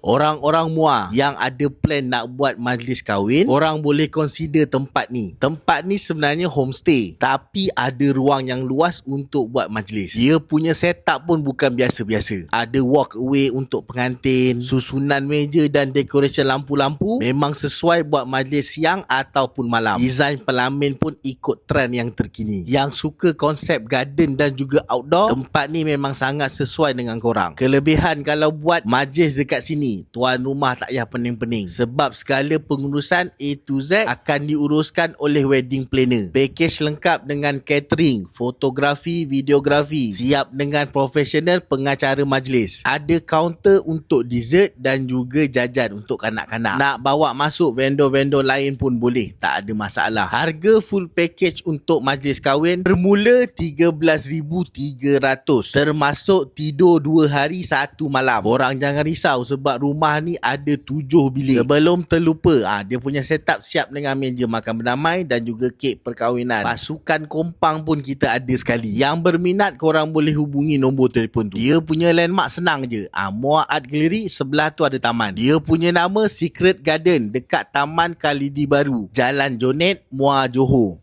Orang-orang muar yang ada plan nak buat majlis kahwin, orang boleh consider tempat ni. Tempat ni sebenarnya homestay, tapi ada ruang yang luas untuk buat majlis. Dia punya setup pun bukan biasa-biasa. Ada walkway untuk pengantin, susunan meja dan decoration lampu-lampu memang sesuai buat majlis siang ataupun malam. Desain pelamin pun ikut trend yang terkini. Yang suka konsep garden dan juga outdoor, tempat ni memang sangat sesuai dengan korang. Kelebihan kalau buat majlis dekat sini, tuan rumah tak payah pening-pening. Sebab segala pengurusan A to Z akan diuruskan oleh wedding planner. Package lengkap dengan catering, fotografi, videografi. Siap dengan profesional pengacara majlis. Ada kaunter untuk dessert dan juga jajan untuk kanak-kanak. Nak bawa masuk vendor-vendor lain pun boleh. Tak ada masalah. Harga full package untuk majlis kahwin bermula RM13,300. Termasuk tidur 2 hari 1 malam. Korang jangan risau sebab rumah ni ada 7 bilik. Sebelum terlupa, ah dia punya setup siap dengan meja makan berdamai dan juga kek perkahwinan. Pasukan kompang pun kita ada sekali. Yang berminat korang boleh hubungi nombor telefon tu. Dia punya landmark senang je. Ah Muar Art Gallery sebelah tu ada taman. Dia punya nama Secret Garden dekat Taman Kalidi Baru. Jalan Jonet, Muar Johor.